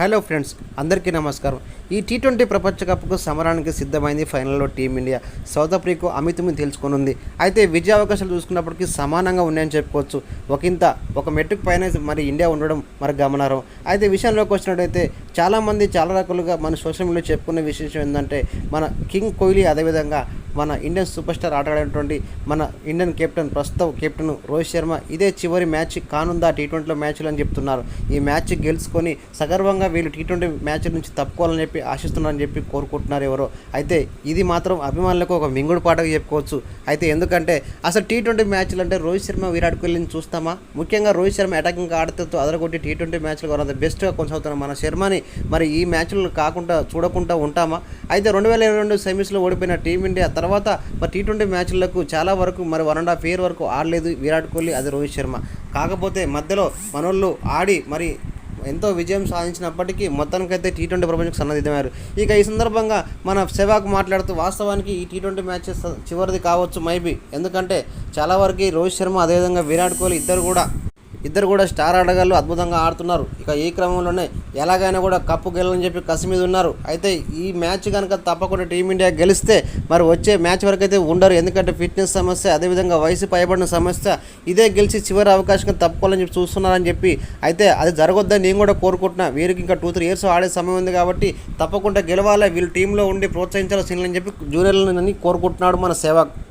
Hello friends అందరికీ నమస్కారం. ఈ టీ ట్వంటీ ప్రపంచ కప్కు సమరానికి సిద్ధమైంది ఫైనల్లో టీమిండియా సౌత్ ఆఫ్రికా అమితమి ఉంది అయితే విజయ అవకాశాలు చూసుకున్నప్పటికీ సమానంగా ఉన్నాయని చెప్పుకోవచ్చు. ఒకంత ఒక మెట్టుకు పైన మరి ఇండియా ఉండడం మరి గమనార్హం. అయితే విషయంలోకి వచ్చినట్టయితే చాలామంది చాలా రకాలుగా మన సోషల్ మీడియాలో చెప్పుకునే విశేషం ఏంటంటే మన కింగ్ కోహ్లీ అదేవిధంగా మన ఇండియన్ సూపర్ స్టార్ ఆటగాడైనటువంటి మన ఇండియన్ కెప్టెన్ ప్రస్తుతం కెప్టెన్ రోహిత్ శర్మ ఇదే చివరి మ్యాచ్ కానుందా టీ ట్వంటీలో మ్యాచ్లు అని చెప్తున్నారు. ఈ మ్యాచ్ గెలుచుకొని సగర్వంగా వీళ్ళు టీ ట్వంటీ మ్యాచ్ నుంచి తప్పుకోవాలని చెప్పి ఆశిస్తున్నారని చెప్పి కోరుకుంటున్నారు ఎవరో. అయితే ఇది మాత్రం అభిమానులకు ఒక మింగుడు పాటగా చెప్పుకోవచ్చు. అయితే ఎందుకంటే అసలు టీ ట్వంటీ మ్యాచ్లు అంటే రోహిత్ శర్మ విరాట్ కోహ్లీని చూస్తామా? ముఖ్యంగా రోహిత్ శర్మ అటాకింగ్ ఆడుతూ అదరగొట్టి టీ ట్వంటీ మ్యాచ్లు అంత బెస్ట్గా కొనసాగుతున్నాం మన శర్మని మరి ఈ మ్యాచ్లు కాకుండా చూడకుండా ఉంటామా? అయితే రెండు వేల ఇరవై రెండు సెమీస్లో ఓడిపోయిన టీమిండియా తర్వాత మరి టీ ట్వంటీ మ్యాచ్లకు చాలా వరకు మరి వన్ అండ్ హాఫ్ ఇయర్ వరకు ఆడలేదు విరాట్ కోహ్లీ అది రోహిత్ శర్మ. కాకపోతే మధ్యలో మనోళ్ళు ఆడి మరి ఎంతో విజయం సాధించినప్పటికీ మొత్తానికైతే టీ ట్వంటీ ప్రపంచకు సన్నద్ధమయ్యారు ఇక ఈ సందర్భంగా మన సెవాక్ మాట్లాడుతూ వాస్తవానికి ఈ టీ ట్వంటీ మ్యాచ్ చివరిది కావచ్చు మైబీ ఎందుకంటే చాలా వరకు రోహిత్ శర్మ అదేవిధంగా విరాట్ కోహ్లీ ఇద్దరు కూడా ఇద్దరు కూడా స్టార్ ఆటగాళ్ళు అద్భుతంగా ఆడుతున్నారు. ఇక ఈ క్రమంలోనే ఎలాగైనా కూడా కప్పు గెలవాలని చెప్పి కసి మీద ఉన్నారు. అయితే ఈ మ్యాచ్ కనుక తప్పకుండా టీమిండియా గెలిస్తే మరి వచ్చే మ్యాచ్ వరకు అయితే ఉండరు. ఎందుకంటే ఫిట్నెస్ సమస్య అదేవిధంగా వయసు పైబడిన సమస్య ఇదే గెలిచి చివరి అవకాశం తప్పుకోవాలని చెప్పి చూస్తున్నారని చెప్పి అయితే అది జరగొద్దని నేను కూడా కోరుకుంటున్నా. వీరికి ఇంకా టూ త్రీ ఇయర్స్ ఆడే సమయం ఉంది కాబట్టి తప్పకుండా గెలవాలి. వీళ్ళు టీంలో ఉండి ప్రోత్సహించాల్సిందని చెప్పి జూనియర్లని కోరుకుంటున్నాడు మన సేవక్.